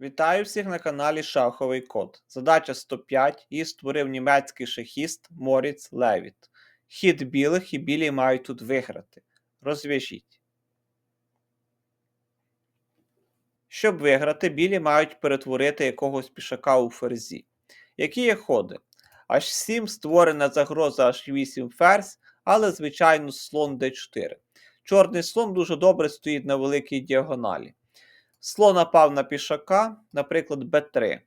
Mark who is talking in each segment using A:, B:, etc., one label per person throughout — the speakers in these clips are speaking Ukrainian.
A: Вітаю всіх на каналі Шаховий Код. Задача 105 і створив німецький шахіст Моріц Левіт. Хід білих і білі мають тут виграти. Розв'яжіть. Щоб виграти, білі мають перетворити якогось пішака у ферзі. Які є ходи? H7 створена загроза H8 ферзь, але, звичайно, слон d4. Чорний слон дуже добре стоїть на великій діагоналі. Слон напав на пішака, наприклад, b3.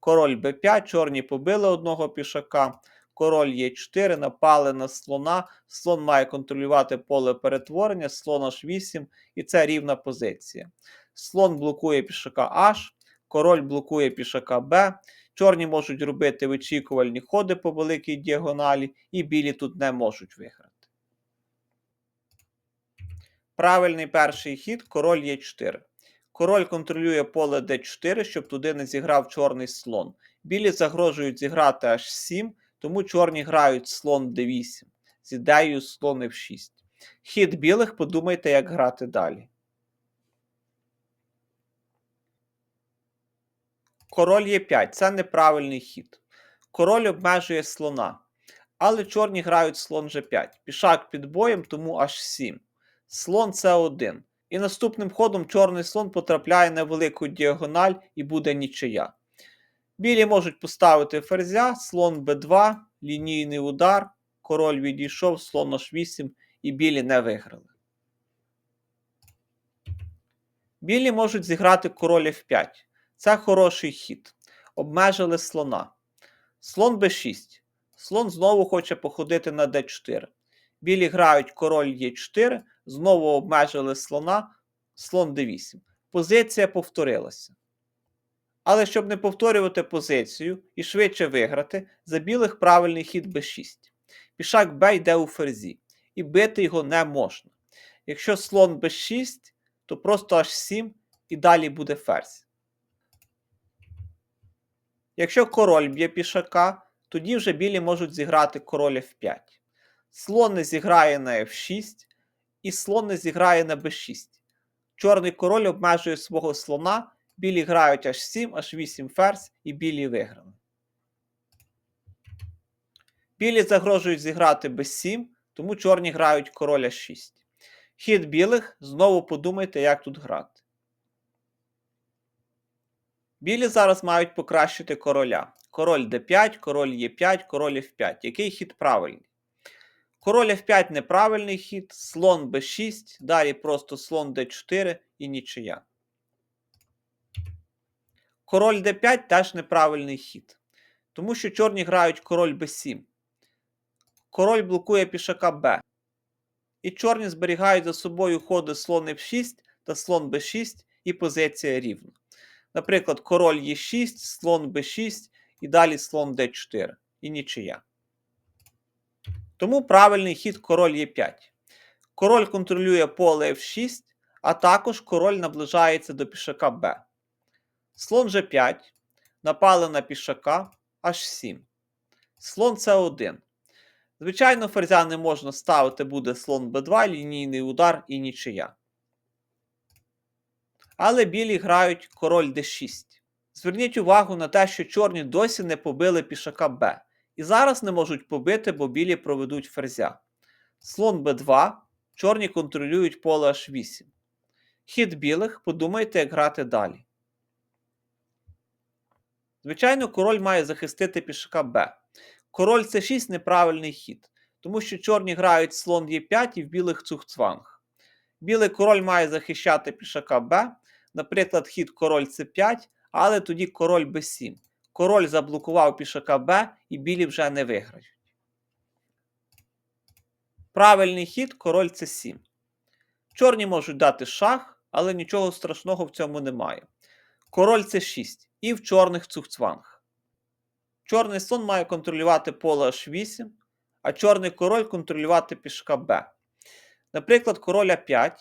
A: Король b5, чорні побили одного пішака. Король Е4, напали на слона. Слон має контролювати поле перетворення, слон H8, і це рівна позиція. Слон блокує пішака H, король блокує пішака Б. Чорні можуть робити вичікувальні ходи по великій діагоналі, і білі тут не можуть виграти. Правильний перший хід король Е4. Король контролює поле d4, щоб туди не зіграв чорний слон. Білі загрожують зіграти h7, тому чорні грають слон d8 з ідеєю слон f6. Хід білих подумайте, як грати далі. Король Е5 це неправильний хід. Король обмежує слона. Але чорні грають слон G5. Пішак під боєм, тому h7. Слон С1. І наступним ходом чорний слон потрапляє на велику діагональ і буде нічия. Білі можуть поставити ферзя, слон Б2, лінійний удар, король відійшов, слон H8 і білі не виграли. Білі можуть зіграти король F5. Це хороший хід. Обмежили слона. Слон Б6. Слон знову хоче походити на d4. Білі грають король Е4, знову обмежили слона, слон d8. Позиція повторилася. Але щоб не повторювати позицію і швидше виграти, за білих правильний хід b6. Пішак Б йде у ферзі, і бити його не можна. Якщо слон b6, то просто h7 і далі буде ферзь. Якщо король б'є пішака, тоді вже білі можуть зіграти король f5. Слон не зіграє на f6, і слон не зіграє на b6. Чорний король обмежує свого слона, білі грають h7, h8 ферзь і білі виграли. Білі загрожують зіграти b7, тому чорні грають король h6. Хід білих знову подумайте, як тут грати. Білі зараз мають покращити короля. Король d5, король e5, король f5. Який хід правильний? Король F5 неправильний хід, слон b6, далі просто слон d4 і нічия. Король d5 теж неправильний хід. Тому що чорні грають король b7. Король блокує пішака b. І чорні зберігають за собою ходи слон f6 та слон b6 і позиція рівна. Наприклад, король e6, слон b6 і далі слон d4 і нічия. Тому правильний хід король Е5. Король контролює поле F6, а також король наближається до пішака Б. Слон G5. Напали на пішака H7. Слон С1. Звичайно, ферзя не можна ставити, буде слон Б2, лінійний удар і нічия. Але білі грають король d6. Зверніть увагу на те, що чорні досі не побили пішака Б. І зараз не можуть побити, бо білі проведуть ферзя. Слон Б2, чорні контролюють поле H8. Хід білих, подумайте, як грати далі. Звичайно, король має захистити пішака Б. Король С6 неправильний хід, тому що чорні грають слон Е5 і в білих цухцванг. Білий король має захищати пішака Б, наприклад, хід король С5, але тоді король Б7. Король заблокував пішака Б і білі вже не виграють. Правильний хід король С7. Чорні можуть дати шах, але нічого страшного в цьому немає. Король С6 і в чорних цухцванг. Чорний слон має контролювати поле H8, а чорний король контролювати пішака Б. Наприклад, король А5,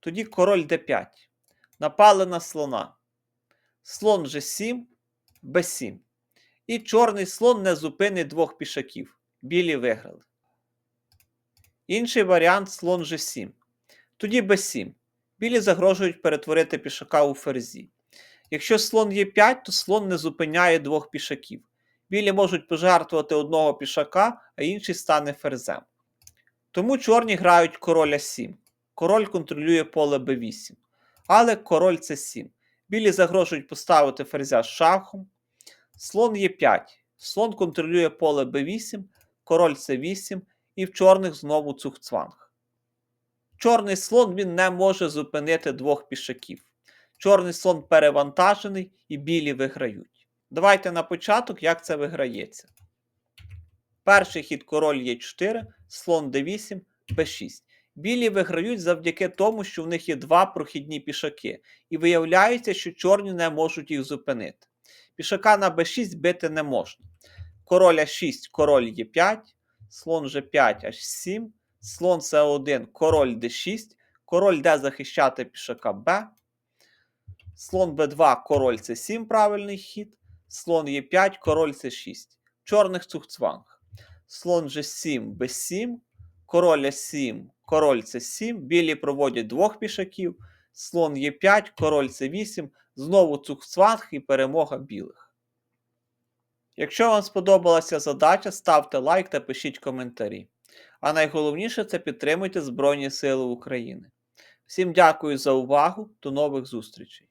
A: тоді король Д5. Напали на слона. Слон G7. Б7. І чорний слон не зупинить двох пішаків. Білі виграли. Інший варіант слон G7. Тоді Б7. Білі загрожують перетворити пішака у ферзі. Якщо слон є 5, то слон не зупиняє двох пішаків. Білі можуть пожертвувати одного пішака, а інший стане ферзем. Тому чорні грають короля 7. Король контролює поле b8. Але король це 7. Білі загрожують поставити ферзя з шахом. Слон є 5. Слон контролює поле b8, король c8 і в чорних знову цухцванг. Чорний слон він не може зупинити двох пішаків. Чорний слон перевантажений і білі виграють. Давайте на початок, як це виграється. Перший хід король Е4, слон d8, b6. Білі виграють завдяки тому, що в них є два прохідні пішаки, і виявляється, що чорні не можуть їх зупинити. Пішака на b6 бити не можна. Король А6, король Е5, слон G5, H7, слон С1, король d6, король йде захищати пішака Б, слон Б2, король С7, правильний хід, слон Е5, король С6. Чорних цухцванг. Слон G7, Б7, король А7, король С7, білі проводять двох пішаків, слон Е5, король С8, знову цухцванг і перемога білих. Якщо вам сподобалася задача, ставте лайк та пишіть коментарі. А найголовніше це підтримуйте Збройні Сили України. Всім дякую за увагу, до нових зустрічей!